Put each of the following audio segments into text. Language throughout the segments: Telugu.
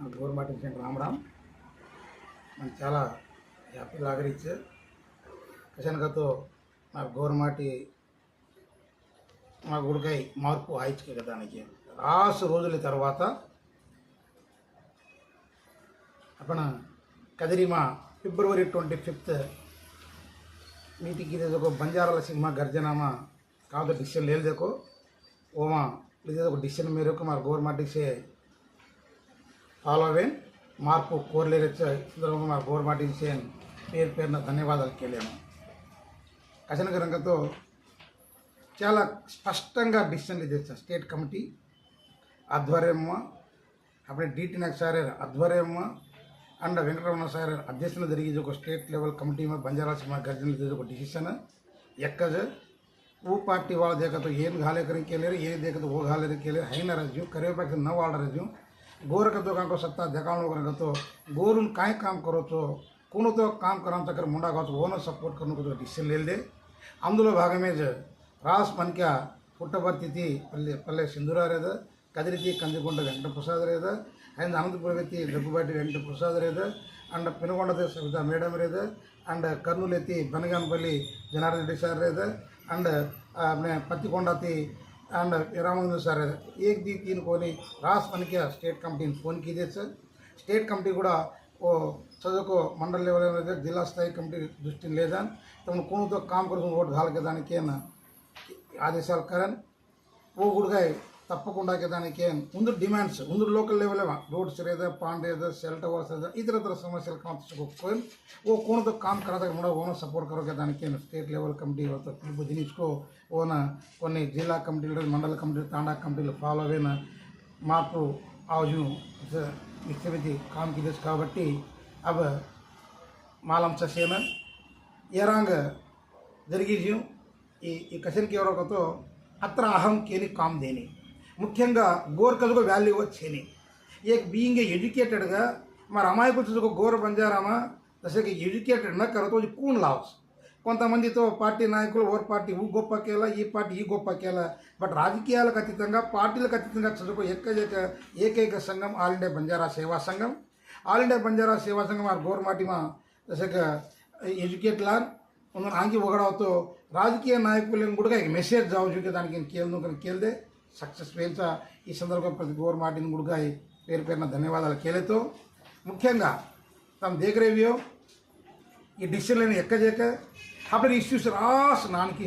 మన గవర్నమెంట్ ఇచ్చిన రామరామ్. నాకు చాలా హ్యాపీ లాగరిచ్చే కశనకతో నాకు గవర్నమెంట్ మా గుడికై మార్పు ఆయించుకే దానికి రాసు రోజుల తర్వాత అక్కడ కదిరిమా ఫిబ్రవరి ట్వంటీ ఫిఫ్త్ మీటింగ్ ఇదేదో బంజారాల సినిమా గర్జనామా కాదు డిసిషన్ లేదు ఓమా ఇదేదో డిసిషన్ మేరకు మా గవర్నమెంట్ ఇచ్చే హాలోవేన్ మార్పు కోరలేరు సందర్భంగా గవర్నమెంట్ ఇన్సియన్ పేరు పేరున ధన్యవాదాలు కేలేము అసనక రంగతో చాలా స్పష్టంగా డిసిషన్ చేస్తారు స్టేట్ కమిటీ ఆధ్వర్యమ్మ అప్పుడే డిటి నాకు సారే ఆధ్వర్యమ్మ అండ్ వెంకటరమణ సార్ అధ్యక్షన జరిగేది ఒక స్టేట్ లెవెల్ కమిటీ బంజారా సినిమా గర్జనలు ఒక డిసిషన్. ఎక్కజ ఊ పార్టీ వాళ్ళ దేకతో ఏం ఘాలేకరికి వెళ్ళారు ఏ దేకతో ఓ ఘాలేకరికి వెళ్ళారు హైన రాజ్యం కరివేపాకు నవ్వు రాజ్యం है ना रज्जू करे पाक न वाड़ रज्जू गोर का तो को सत्ता देखाणो करेगा तो गोरुन काय काम करो तो कोनो तो काम कराम चक्कर मुंडा का तो वो न सपोर्ट करने को तो डिसीजन ले दे అందులో భాగమే జ రాస్ పనిక పుట్టబర్తితి పల్లె పల్లె సింధురారేద కదిరితి Kandikonda Venkata Prasad రేద and అనంతపురతి Daggubati Venkata Prasad రేద and Penukonda Savitha madam రేద అండ్ కర్నూలు ఎత్తి బనగానపల్లి జనార్దన్ రెడ్డి సార్ రేద అండ్ పత్తికొండతి एंड रामानंद सर एक दी तीन कोनी रास मन के स्टेट कमिटी फोन की सर స్టేట్ కమిటీ కూడా ఓ చదువుకు మండల లెవెల్ జిల్లా స్థాయి కమిటీ దృష్టిని లేదా. తమను కోనుతో కామ్ ఓటు ఓటు దానికి ఆదేశాలు కరన్ ఓ గుడిగా ತಪ್ಪకుండా ದಾಖಲೆ ಒಂದು ಡಿಮ್ಯಾಂಡ್ಸ್ ಒಂದು ಲೋಕಲ್ ಲೆವೆಲ್ ರೋಡ್ಸ್ ಇರೋದು ಪಾಂಡ್ ಇರೋದು ಸೆಲ್ ಟವರ್ಸ್ ಇರೋದು ಈ ಥರ ಥರ ಸಮಸ್ಯೆಗಳು ಕಾಣಿಸ್ಬೇಕು ಓ ಕೋನದ ಕಾಮ್ ಕರಾದಾಗ ನೋಡೋ ಓನ ಸಪೋರ್ಟ್ ಕರೋಕೆ ದಾನಿಕೇನು ಸ್ಟೇಟ್ ಲೆವೆಲ್ ಕಮಿಟಿ ಇವತ್ತು ತಿಳ್ಬೋದು ಇಸ್ಕೋ ఓన కొన్ని జిల్లా కమిటీలు మండల కమిటీలు తాండా కమిటీలు ఫాలో అయిన మాకు ఆజు నిత్యమితి కామ్కి తెలుసు కాబట్టి అవ మాలం ససేన ఎరాంగ జరిగి ఈ ఈ కసిన్కి ఎవరొకతో అత్ర అహం కేని కామ్ దేని ముఖ్యంగా గోర్కలకు వాల్యూ వచ్చేని ఏ బీయింగ్ ఎడ్యుకేటెడ్గా మరి అమాయకులు చదువుకో గోర బంజారామా దశకి ఎడ్యుకేటెడ్ నా కరతో కూన్ లావ్స్ కొంతమందితో పార్టీ నాయకులు ఓర్ పార్టీ ఊ గొప్పకేలా ఈ పార్టీ ఈ గొప్పకేలా బట్ రాజకీయాలకు అతీతంగా పార్టీలకు అతీతంగా చదువుకో ఏకైక ఏకైక సంఘం ఆల్ ఇండియా బంజారా సేవా సంఘం ఆల్ ఇండియా బంజారా సేవా సంఘం ఆ గోర్మాటిమా దశక ఎడ్యుకేట్ లాన్ ಒಂದೊಂದು ಆಂಗಿ ಹೊಗಡಾವತ್ತು ರಾಜಕೀಯ ನಾಯಕರು ಕೂಡ ಈಗ ಮೆಸೇಜ್ ಜಾವು ಜೊತೆ దానికి కేంద్రం కేల్దే సక్సెస్ వేయించ ఈ సందర్భంగా ప్రతి గోర్ మాటిని కూడా పేరు పేరున ధన్యవాదాలు కేలేతో. ముఖ్యంగా తమ దేగరేవ్యో ఈ డిసిషన్లను ఎక్కజేక అప్పుడు ఇష్యూస్ రాస్ నానికి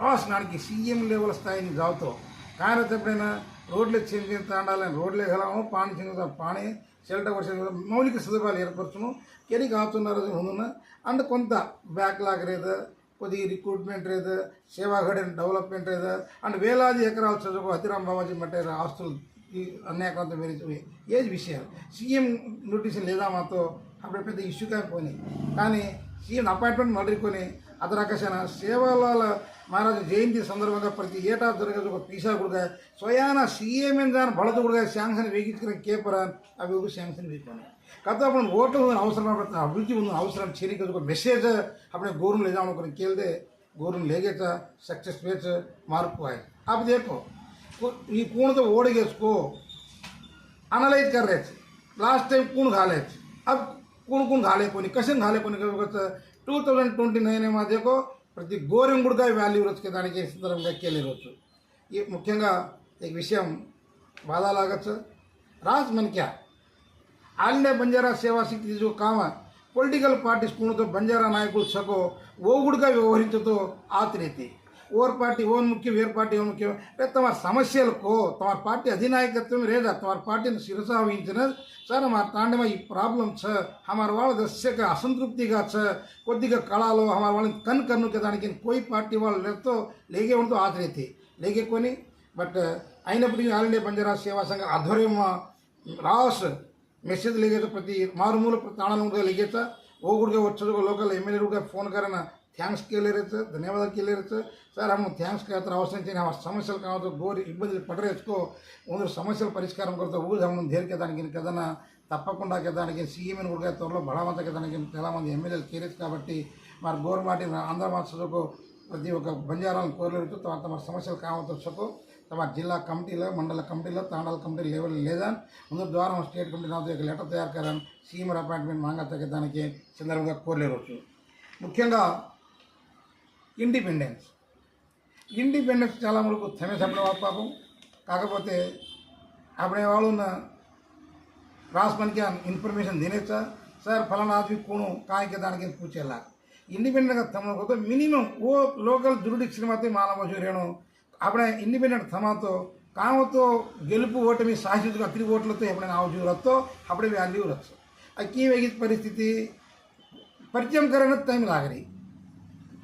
రాస్ నానికి సీఎం లెవెల్ స్థాయిని జావుతో. కానీ ఎప్పుడైనా రోడ్లు చేంజ్ తాండాలని రోడ్లే గలము పాణి చెందుతా పాని షెల్టర్ వర్షం మౌలిక సదుపాయాలు ఏర్పరచును. కెరీ కావుతున్నారు ముందున్న అండ్ కొంత బ్యాక్లాగ్ లేదా కొద్దిగా రిక్రూట్మెంట్ రేద సేవాగడన్ డెవలప్మెంట్ రేద అండ్ వేలాది ఎకరాలు చదువుకు హతిరామ్ బాబాజీ మట్టే ఆస్తులు ఈ అనేకంత మీరు ఏజ్ విషయాలు సీఎం నోటీసులు లేదా మాతో అప్పుడు పెద్ద ఇష్యూ కాకపోయినాయి కానీ సీఎం అపాయింట్మెంట్ మళ్ళీ అదరకశన సేవల మహారాజు జయంతి సందర్భంగా ప్రతి ఏటా జరగదు ఒక పీసా స్వయాన సీఎం దాని బలదు కూడా శాంక్షన్ వేగించుకున్న కేపరా అవి ఒక శాంక్షన్ వేసుకున్నాయి కాకపోతే అప్పుడు ఓట్లు ఉందని అవసరం కాబట్టి అభివృద్ధి ఉందని అవసరం చేయడానికి ఒక మెసేజ్ అప్పుడే గోరును లేదా అనుకుని కేళ్తే గోరును లేగేట సక్సెస్ వేచ మార్పు అయ్యి అప్పుడు దేకో ఈ కూణతో ఓడిగేసుకో अनालाइज कर रहे थे लास्ट टाइम कौन घाले थे अब कौन कौन घाले कोनी कसे घाले कोनी టూ థౌజండ్ ట్వంటీ నైన్ ఏమో అదేకో ప్రతి గోరెంగుడుగా వాల్యూ రోజుకి దానికి ఈ సందర్భంగా కేలే రోజు ఈ ముఖ్యంగా ఈ విషయం బాధ లాగచ్చు రాజ్ మనక్యా आंगे बंजारा सेवा समिति काम पोलिटल पार्टी स्पून तो बंजारा नायक सको ओगुड़ व्यवहारित तो आतरी ओर पार्टी ओन मुख्य वेर पार्टी ओन मुख्य अरे तम समस्या को तम पार्टी अधिनायकत्व रेजा तम पार्टी ने शिरसा वह सर हमारे में प्रॉब्लम छ हमारे वाले दस्य का असंतृप्ति का छद कला लो हमारे वाले कन कन के दाने कोई पार्टी वाले तो लेके उन तो आतरे थे लेके कोई नहीं बट अगर आल इंडिया बंजारा सेवा संघ आध्र्यम रास మెసేజ్ ఎగేత ప్రతి మారుమూల తాళనుగా ఓ ఓగుడిగా వచ్చేది లోకల్ ఎమ్మెల్యేగా ఫోన్ కరన థ్యాంక్స్ సార్ ధన్యవాదాలు కేలేరచ్చు సార్ హమ్ థ్యాంక్స్ కాత్ర అవసరం చేయని ఆ సమస్యలు కావచ్చు గోరి ఇబ్బందులు పడరేసుకో ముందు సమస్యల పరిష్కారం కొరత ఊరు దేరికే దానికి కదనా తప్పకుండా కదానికి సీఎం కూడా త్వరలో బలవంత కేదానికి చాలామంది ఎమ్మెల్యేలు చేరచ్చు కాబట్టి మరి గోరు మాటి ఆంధ్ర మాస్టర్కు ప్రతి ఒక్క బంజారాలను కోరలేరుతూ తర్వాత తమ సమస్యలు కావచ్చు తమ జిల్లా కమిటీలో మండల కమిటీలో తాండాల కమిటీ లెవెల్ లేదా ముందు ద్వారా స్టేట్ కమిటీ నాతో ఒక లెటర్ తయారు కాదని సీఎం అపాయింట్మెంట్ మాంగ తగ్గడానికి సందర్భంగా కోరలేరవచ్చు ముఖ్యంగా ఇండిపెండెన్స్. ఇండిపెండెన్స్ చాలా మనకు తమేసప్పుడు పాపం. కాకపోతే అప్పుడే వాళ్ళు ఉన్న రాష్ట్రానికి ఇన్ఫర్మేషన్ తినేస్తా సార్. ఫలానా ఆద్మీ కూను కాయక దానికి కూర్చేలా ఇండిపెండెంట్గా తమ మినిమం ఓ లోకల్ జుడిక్షన్ మాత్రమే మానవ చూరేను అప్పుడు ઇન્ડિપેન્ડન્ટ થવાતો કામ તો ಗೆಲುಪು ಓಟಮಿ સાહસિક અત્રી ઓટલો તો આપણે આવો જીવ રતો આપણે વેલ્યુ રખશો અક્કી વેગી పరిచయం కరణకు టైం లాగరి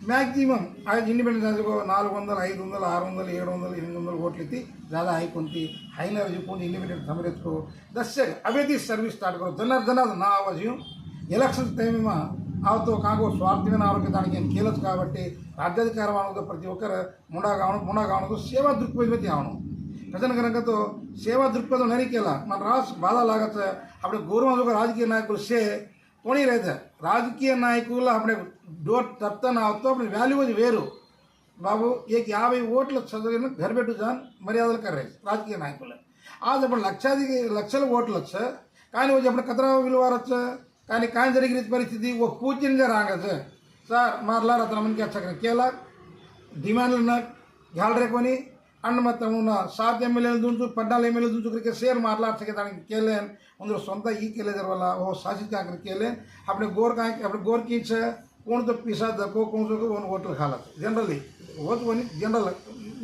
మ్యాక్సిమం ఆ ఇండిపెండెంట్ నాలుగు వందలు ఐదు వందలు ఆరు వందలు ఏడు వందలు ఎనిమిది వందలు ఓట్లు ఎత్తి దాదా అయిపోతుంది హైన చెప్పుకుని ఇండిపెండెంట్ సమరెత్తుకో దశ అభ్యర్థి సర్వీస్ స్టార్ట్ కరో జనార్దన నా అవజయం ఎలక్షన్ టైమ్ ಅವತ್ತು ಕಾಂಗ್ರೆಸ್ ಸ್ವಾರ್ಥಿನ దానికి ಏನು ಕೇಳದು కాబట్టి రాజ్యాధికార అవడంతో ప్రతి ఒక్కరు ముండా కావడం ముండా కావడంతో సేవా దృక్పథమే తేవడం ప్రజల కనుకతో సేవా దృక్పథం నరికేలా మన రాస్ బాధ లాగచ్చ అప్పుడు గౌరవం రాజకీయ నాయకులు సే పోనీ రైతే రాజకీయ నాయకుల అప్పుడే డోర్ తప్తాను అవుతూ అప్పుడు వాల్యూ అది వేరు. బాబు ఏక యాభై ఓట్లు చదివిన గర్బెట్టు జాన్ మర్యాదలు కర్రే రాజకీయ నాయకులు. ఆ చెప్పండి లక్షాది లక్షల ఓట్లు వచ్చా? కానీ చెప్పండి అప్పుడు కథరా విలువ రచ్చా కానీ కానీ జరిగిన పరిస్థితి ఓ పూజ్యంగా రాగా సార్ సార్ మరలా రత్నమని చక్కగా కేలా డిమాండ్లు గ్యాలరీ కొని అండ్ మొత్తం ఉన్న సాధ్య ఎమ్మెల్యేలు దుంచు పద్నాలుగు ఎమ్మెల్యేలు దుంచుకరికి సేర్ మాట్లాడసే దానికి కేలేన్ ఉందరు సొంత ఈ కేలేదర్ వల్ల ఓ సాసి కాకరి కేలేన్ అప్పుడు గోర్ కా అప్పుడు గోర్ కీచ कोण तो पिसा दको कोण तो कोण ఓట్లు खाला జనరల్లీ ఓట్ వని జనరల్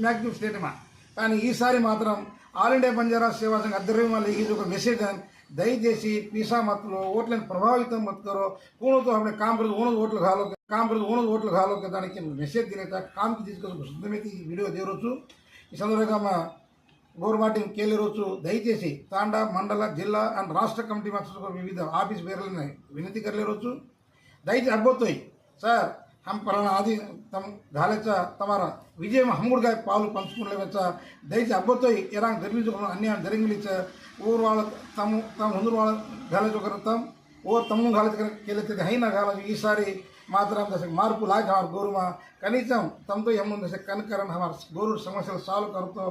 మ్యాక్సిమం స్టేట్మెంట్ కానీ ఈసారి మాత్రం ఆల్ ఇండియా పంజారా సేవా సంఘ అధ్వర్యంలో ఇది ఒక మెసేజ్ అని దయచేసి పీసా ಮಕ್ಕಳು ఓట్లను ప్రభావితం ಮಕ್ಕಳು ಕೂಣೋದು ఆమె ಕಾಂಬ್ರದ್ದು ಓನೋದು ఓట్లు ಹಾಲೋಕೆ కాంపరేజ్ ఓనర్ ఓట్లు హాలోకి దానికి మెసేజ్ తినేత కాంతి తీసుకొని సిద్ధమైతే ఈ వీడియో చేయవచ్చు ఈ సందర్భంగా మా గోరుమాటిం కేలేరవచ్చు దయచేసి తాండా మండల జిల్లా అండ్ రాష్ట్ర కమిటీ మాస్టర్ వివిధ ఆఫీస్ పేర్లని వినతి కరలేరవచ్చు దయచేసి అబ్బోతాయి సార్ हम फलाना आदि तम घालेचा तमारा विजय में हमूड गाय पावल पंचकुण लेवेचा दयचे अब्बतो एरांग धर्मिजो अन्याय जरिंगलीच ऊर वाळ तम तम हुंदूर वाळ कर तम ఓ తమ్ము గాలి కెళ్ళి అయినా గాలి ఈసారి మాత్రం దశ మార్పు లాగ హమార్ గోరుమా. కనీసం తమతో ఏముంది దశ కనుకరణ హమార్ గోరు సమస్యలు సాల్వ్ కరుతో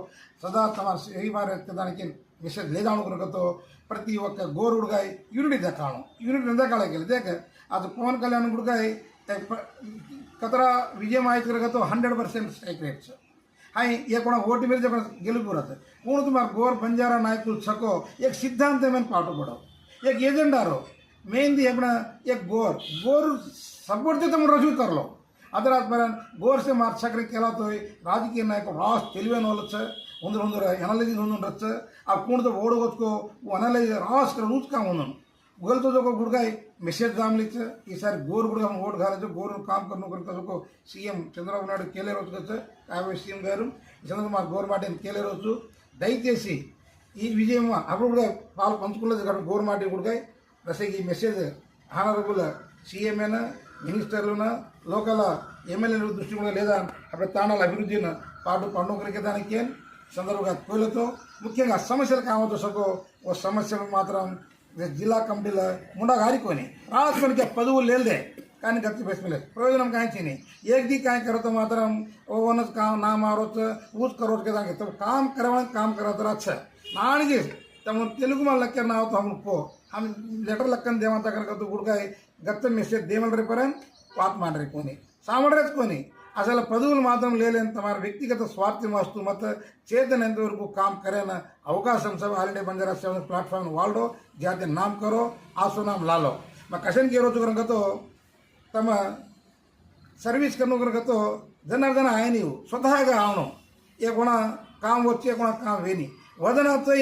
సదా తమ హీమార్ దానికి మిషన్ లేదనుకున్నతో ప్రతి ఒక్క గోరుడిగా యూనిట్ దక్కాను యూనిట్ ఎంత కాలకి దేక అది పవన్ కళ్యాణ్ గుడిగా ಕತರ ವಿಜಯ ಮಾಹಿತಿಗರಗತ್ತು hundred percent strike rates hi ಏ ಕೊಣ ಓಟಿ ಮೇಲೆ ಜನ ಗೆಲುವು ಬರುತ್ತೆ ಉಣ್ ತುಮಾರ್ ಗೋರ್ ಬಂಜಾರ ನಾಯಕರು ಚಕೋ ಏಕ್ ಸಿದ್ಧಾಂತ ಮೇಲೆ ಪಾಠ ಕೊಡೋ ಏಕ್ ಏಜೆಂಡಾರು ಮೇಂದಿ ಏಪಣ ಏಕ್ ಗೋರ್ ಗೋರ್ ಸಪೋರ್ಟ್ ದೇತ ಮುಂದೆ ರಜೂ ತರಲೋ ಅದರ ಆದ್ಮೇಲೆ ಗೋರ್ಸೆ ಮಾರ್ಚಕ್ರೆ ಕೇಳತ್ತೋಯ್ ರಾಜಕೀಯ ನಾಯಕರು ರಾಸ್ తెలివైన వాళ్ళొచ్చు ಒಂದ್ರ ಒಂದ್ರ ಅನಲೈಸಿಸ್ ಒಂದೊಂದು ರಚ್ಚ ಆ ಕೂಣದ ಓಡಗೋತ್ಕೋ ಅನಲೈಸ್ ರಾಸ್ ರೂಚ್ಕೊಂಡು ಒಂದೊಂದು बोलतो जो को गुडगाय मेसेज जामलीचं की सर गोर गुडगा ఓటు घालायचं గోరు काम करणं करता సీఎం చంద్రబాబు నాయుడు కేలే రోజు కదా కాబోయే సీఎం గారు ఈ సందర్భంగా మా గోరుమాటిని కేలే రోజు దయచేసి ఈ విజయం అప్పుడు కూడా పాలు పంచుకున్నది కాబట్టి గోరుమాటి కూడా దశకి ఈ మెసేజ్ హానరబుల్ సీఎంఏన మినిస్టర్లున లోకల్ ఎమ్మెల్యేల దృష్టి కూడా లేదా అప్పుడు తాణాల అభివృద్ధిని పాటు పండుగ దానికి సందర్భంగా కోలతో ముఖ్యంగా సమస్యలు కావద్దు సగో ఓ సమస్యలు మాత్రం జిల్లా కమిటీలో ముండా గారికొని రాష్ట్రానికి పదవులు లేదే కానీ గతి बेसमेले प्रयोजन काहीच नाही एक दी काय करतो मात्र ओवनच काम ना मारोच ऊच करोच के दांगे तो काम करावं काम करा तर अच्छा నానికి తమ తెలుగు మన లెక్క నావుతో హమ్ పో హమ్ లెటర్ లెక్కన దేవంత కనుక గుడికాయ గత్త మెసేజ్ దేమల్ రేపరని పాత మాట రేపుకొని సామడరేసుకొని అసలు పదవులు మాత్రం లేలేంత తమ వ్యక్తిగత స్వార్థం వస్తూ మత చేతన ఎంతవరకు కామ్ కరైన అవకాశం సభ ఆల్రెడీ బంజారా సేవ ప్లాట్ఫామ్ వాడో జాతి నామ్ కరో ఆసో లాలో. మా కషన్ కే రోజు కనుకతో తమ సర్వీస్ కను కనుకతో జనార్దన ఆయనవు స్వతహాగా ఆవను. ఏ కొన కామ్ వచ్చి ఏ కొన కామ్ వేని. వదనతో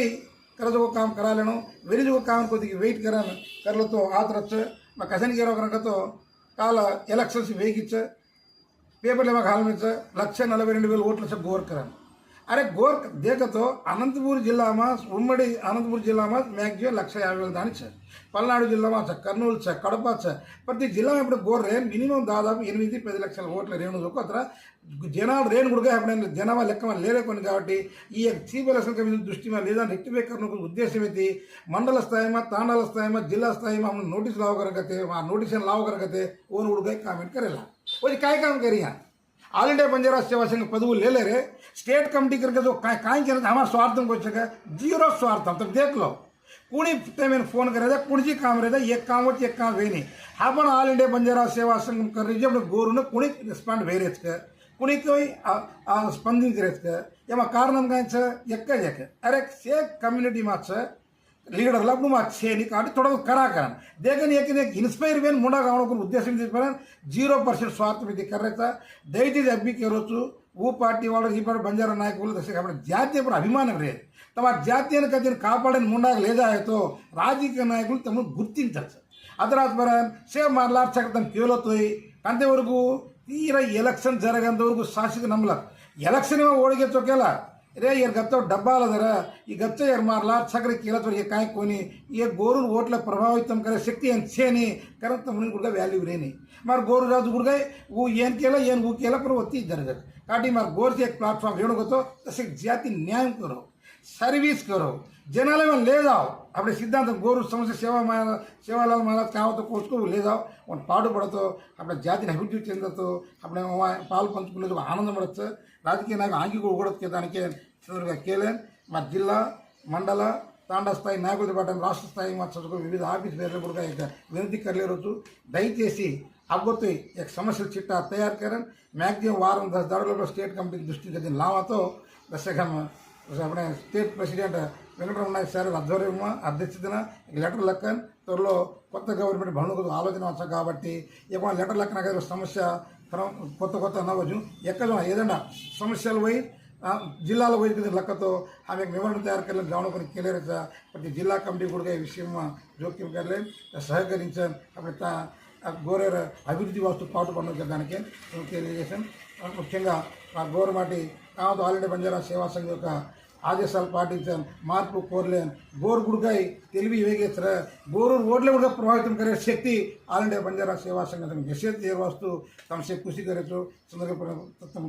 కరజకు కామ్ కరాలను వెరిజకు కామ్ కొద్దిగా వెయిట్ కరాను కర్లతో ఆతరచ్చ. మా కషన్ కే రోజు కనుకతో కాల ఎలక్షన్స్ వేగించ పేపర్లు ఏమో కాలమిచ్చ లక్ష నలభై రెండు వేల ఓట్ల గోర్ अरे गोर देख तो अनंतपूर ज़िले में उम्मीद अनंतपूर ज़िले में मैक्सीम लक्षा याब दाने पलना ज़िले में कर्नूल छ, कड़प छ। प्रति ज़िले में इपड़े गोर रेन मिनीम दादा एन पद लक्षल ओटल रेन अतरा, जनाल रेन अपने जनाभा लखन लेकोटी चीफ एलक्षन कमीशन दृष्टि में लेदा रिक्त उद्देश्य मंडल स्थायी में ताणल स्थायी में, जिला स्थायी में नोटिस लाव करते नोटिस लाव करते कामेंट करेला। वो काम करें यहाँ? ఆల్ ఇండియా బంజారా సేవా సంఘ పదవులు లేలేరే స్టేట్ కమిటీ కనుక కాయించిన हमारा स्वार्थ कुछ जीरो स्वार्थ हम तो देख लो कुणी त्याने फोन करायचा कुणची काम राहायचं एक काम होत एक काम वे नाही हा पण ऑल इंडिया बंजारा सेवा संघ करायचे पण गोरून कुणीच रिस्पॉन्ड व्हायच का कुणी काही स्पंदिंग करे का एमा कारण एक अरे से कम्युनिटी मागचं లీడర్ లబ్ను మాకు చేయని కాబట్టి తొడగ కరాకరన్ దేగని ಏಕೆಂದರೆ ఇన్స్పైర్ వేన్ ముండా కావడం ఉద్దేశం తీసుకున్నాను జీరో పర్సెంట్ స్వార్థం ఇది కరెక్ట్ దయచేసి అబ్బీకి ఎవరొచ్చు ఊ పార్టీ వాళ్ళు ఈ పార్టీ బంజారా నాయకులు దశ కాబట్టి జాతీయ అభిమానం లేదు. తమ జాతీయాన్ని కథను కాపాడని ముండాకు లేదా అయితే రాజకీయ నాయకులు తమను గుర్తించాలి సార్ అదరాత్మర సేమ్ మరలా చక్రం కేలొత్తాయి. అంతవరకు తీరా ఎలక్షన్ జరగంతవరకు శాసక నమ్మల. ఎలక్షన్ ఏమో ఓడిగే చొక్కేలా రే ಇಯರ್ ಗಪ್ತವ್ ಡಬ್ಬಾಲ್ ಅದರ ಈ ಗಪ್ತ ಯಾರು ಮಾರ್ಲ ಸಕ್ರೆ ಕೇಳತ್ವರಿಗೆ ಕಾಯ್ಕೋನಿ ಈ ಗೋರು ಓಟ್ಲ ಪ್ರಭಾವಿತಂ ಕರೆ ಶಕ್ತಿ ಅಂತ ಸೇನಿ ಕರಂತ ಮುನಿನ್ ಗುಡ್ಗ ವ್ಯಾಲ್ಯೂ ರೇನಿ ಮಾರ್ ಗೋರು ರಾಜು ಗುಡ್ಗ ಹೂ ಏನು ಕೇಳ ಏನು ಹೂ ಕೇಳ ಪರ ಒತ್ತಿ ಇದ್ದಾರೆ ಸರ್ ಕಾಟಿ ಮಾರ್ ಗೋರ್ಸಿ ಎಕ್ ಪ್ಲಾಟ್ಫಾರ್ಮ್ ಏನು ಗೊತ್ತೋ ತಸಕ್ ಜಾತಿ ನ್ಯಾಯ ಕರೋ ಸರ್ವೀಸ್ ಕರೋ జనాలు ఏమైనా లేదావు అప్పుడు సిద్ధాంతం గోరు సమస్య సేవా సేవాలాలు మళ్ళా కావతో కోసుకో లేదావు వాళ్ళు పాటుపడతో అప్పుడు జాతిని అభివృద్ధి చెందతో అప్పుడు పాలు పంచుకునేది ఆనందం పడచ్చు రాజకీయ నాయకులు ನಾಯಕ ಆಂಗಿಗೂ దానికి ಸಂದರ್ಭ ಕೇಲೆ మా జిల్లా మండల తాండ స్థాయి నాయకులు ಪಾಠ రాష్ట్ర స్థాయి మాట్లాడుకో వివిధ ఆఫీస్ వేరే కూడా వినతి కర్లేరొచ్చు దయచేసి అవ్వతో ఇక సమస్యల చిట్టా తయారు చేయాలని మ్యాక్సిమం వారం దశ ధరలో స్టేట్ కమిటీకి దృష్టి జరిగిన లావాతో దశకం స్టేట్ ప్రెసిడెంట్ వెంకటరమణ సార్ ఆధ్వర్యమ అధ్యక్షతన లెటర్ లెక్కన్ త్వరలో కొత్త గవర్నమెంట్ భవనం ఆలోచన వచ్చాం కాబట్టి ఇవాళ లెటర్ లెక్కన సమస్య కొత్త కొత్త నవ్వచ్చు ఎక్కడ ఏదైనా సమస్యలు పోయి ఆ, జిల్లాలో పోయి లెక్కతో ఆమె వివరణ తయారు కర్లేం గమనకొని కేలేరు ప్రతి జిల్లా కమిటీ కూడా ఈ విషయం జోక్యం కర్లేం సహకరించాను అప్పుడు గోరేర అభివృద్ధి వస్తు పాటు పండుగ దానికి తెలియజేశాను. ముఖ్యంగా ఆ గోరమాటి కావతో ఆల్రెడీ బంజారా సేవా సంఘం యొక్క ఆదేశాలు పాటించాను మార్పు కోరలేను గోరు గుడికాయ తెలివి వేగేసర గోరు ఓట్ల కూడా ప్రభావితం కరే శక్తి ఆల్ ఇండియా బంజారా సేవా సంఘటన యశస్ చేరవాస్తూ తమ కృషి కరచు సందర్భ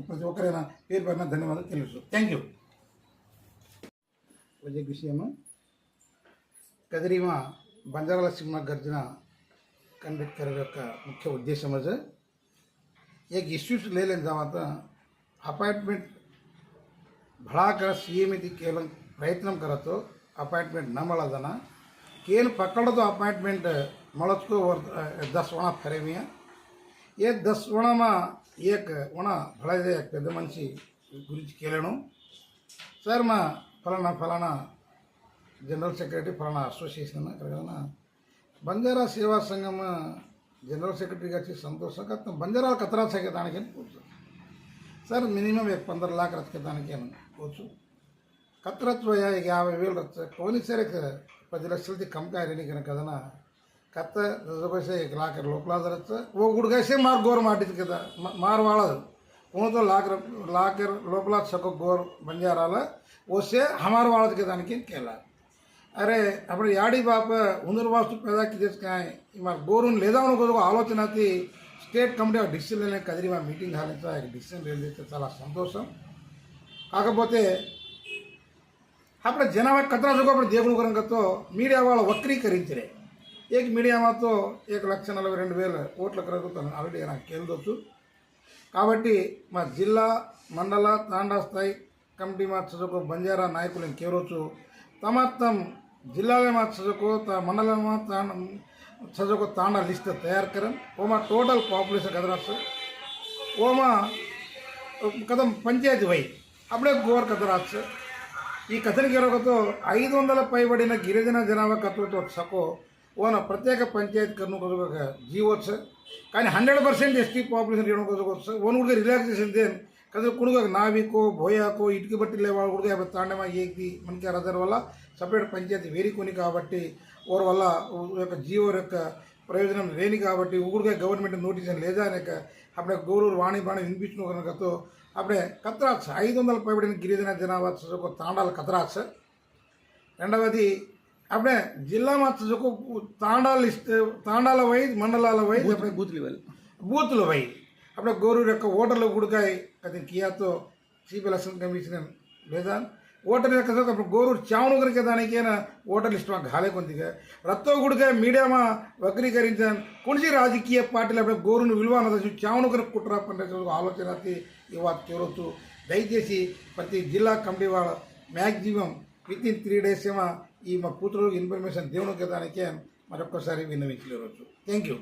ప్రతి ఒక్కరైనా పేరు పైన ధన్యవాదాలు తెలుసు థ్యాంక్ యూ విజయ విషయము. బంజారాల సింహ గర్జన అంబేద్కర్ యొక్క ముఖ్య ఉద్దేశం అజ ఏక ఇష్యూస్ లేని తర్వాత అపాయింట్మెంట్ ಬಡಾಕರ ಸಿ ಎಮ್ ಇತಿ ಕೇಳೋ ಪ್ರಯತ್ನ ಕರತು ಅಪಾಯಿಂಟ್ಮೆಂಟ್ ನ ಮಾಡೋದನ್ನ ಕೇನು ಪಕ್ಕಡದು ಅಪಾಯಿಂಟ್ಮೆಂಟ್ મળತ್ಕೋ ದಸ್ ಒಣ ಫರೇಮಿಯ ఏ దస్ ఉణమ ఏక్ ఉణ బళదే పెద్ద మనిషి గురించి కేళను సార్ మా ఫలానా ఫలానా జనరల్ సెక్రటరీ ఫలానా అసోసియేషన్ ఎక్కడికైనా బంజారా సేవా సంఘం జనరల్ సెక్రటరీగా వచ్చి సంతోషంగా బంజారా కతరా సగతానికి కూర్చో. సార్ మినిమం ఎక్ పంద్ర లాక్ రచకతానికి చెప్పుకోవచ్చు. కత్తరత్వయ యాభై వేలు రచ్చ సరే పది లక్షలది కంపారిని కనుక కదనా కత్త రిజర్వేషన్ లాకర్ లోపల ఓ గుడి గుడికేసే మార్ ఘోరం మాటిది కదా. మారు వాళ్ళదు. ఊతో లాకర్ లాకర్ లోపల చక్క ఘోరం బంజారాల వస్తే హమారు వాళ్ళది కదా అని కేలా అరే అప్పుడు యాడీ బాప ఉందర వాస్తు పేదాకి తీసుకాయ మా గోరుని లేదా అనుకో ఆలోచన స్టేట్ కమిటీ ఆఫ్ డిసిషన్ లేని కదిరి మా మీటింగ్ హాల్ హాలించా డిసిషన్ లేదు చాలా సంతోషం. కాకపోతే అప్పుడు జనాభ ಕದ್ರಾಜೋಗ ಅಪ್ಪ ದೇಗುಣಗ ರಂಗతో మీడియా వాళ్ళ వక్రీకరించరే. ఏక మీడియా మాతో ఏక లక్ష నలభై రెండు వేల ఓట్ల కలుగుతాను ఆల్రెడీ నాకు తెలుదొచ్చు కాబట్టి మా జిల్లా మండల తాండా స్థాయి కమిటీ మార్చజకు బంజారా నాయకులు ఇంకెవరొచ్చు తమ తమ జిల్లాలే మార్చజకు మండలమా తాండ చదువుకు తాండా లిస్ట్ తయారు కరం. ఓమా total population కదరాసు ఓమా Kadam panchayat why. అప్పుడే గోర్ కదరాచ్చు ఈ కథనికి ఎరగతో ఐదు వందల పైబడిన గిరిజన జనాభా కథలతో సకో ఓన ప్రత్యేక పంచాయతీ కర్ను కొదుగ జీవోత్స కానీ హండ్రెడ్ పర్సెంట్ ఎస్టీ పాపులేషన్ ఇవ్వడం కొదుకోవచ్చు ఓన్ కూడా రిలాక్సేషన్ దేన్? కదా కుడుగ నావికో భోయాకో ఇటుక బట్టి లేవాళ్ళు కూడా యాభై తాండమా ఏకి మనకి అదర్ వల్ల సపరేట్ పంచాయతీ వేరి కొని కాబట్టి ఓర్ వల్ల యొక్క జీవో యొక్క ప్రయోజనం లేని కాబట్టి ఊరుగా గవర్నమెంట్ నోటీస్ లేదా అనేక అప్పుడే గౌరవ వాణి బాణి వినిపించిన కనుకతో అప్పుడే కత్రాచ్ ఐదు వందల పైబడిన గిరిజన జనాభా చదువుకు తాండాల కత్రాచ్ రెండవది అప్పుడే జిల్లా మా చదువుకు తాండాల లిస్ట్ తాండాల వైజ్ మండలాల వైజ్ అప్పుడే బూత్ లెవెల్ బూతులు వై. అప్పుడు గోరూరు యొక్క ఓటర్లు గుడికాయ అది కియాతో చీఫ్ ఎలక్షన్ కమిషనర్ లేదా ಓಟರ್ ಯಾಕಂದ್ರೆ ಗೋರು ಚಾವಣುಗರಿಗೆ ದಾನಿಕೇನ ಓಟರ್ ಲಿಸ್ಟ್ ಗಾಲೆ ಕೊಂದಿಗೆ మీడియా మా ಮೀಡಿಯಾಮ ವಕ್ರೀಕರಿಂದ రాజకీయ పార్టీలు అప్పుడు గోరును విలువ అన్నది చావణుగర కుట్ర పండుగ ఆలోచన ఇవాళ తీరొచ్చు దయచేసి ప్రతి జిల్లా కమిటీ వాళ్ళ maximum within three days ఏమో ఈ మా కూతురు ఇన్ఫర్మేషన్ దేవునికి దానికే మరొకసారి విన్నవించలేవచ్చు థ్యాంక్ యూ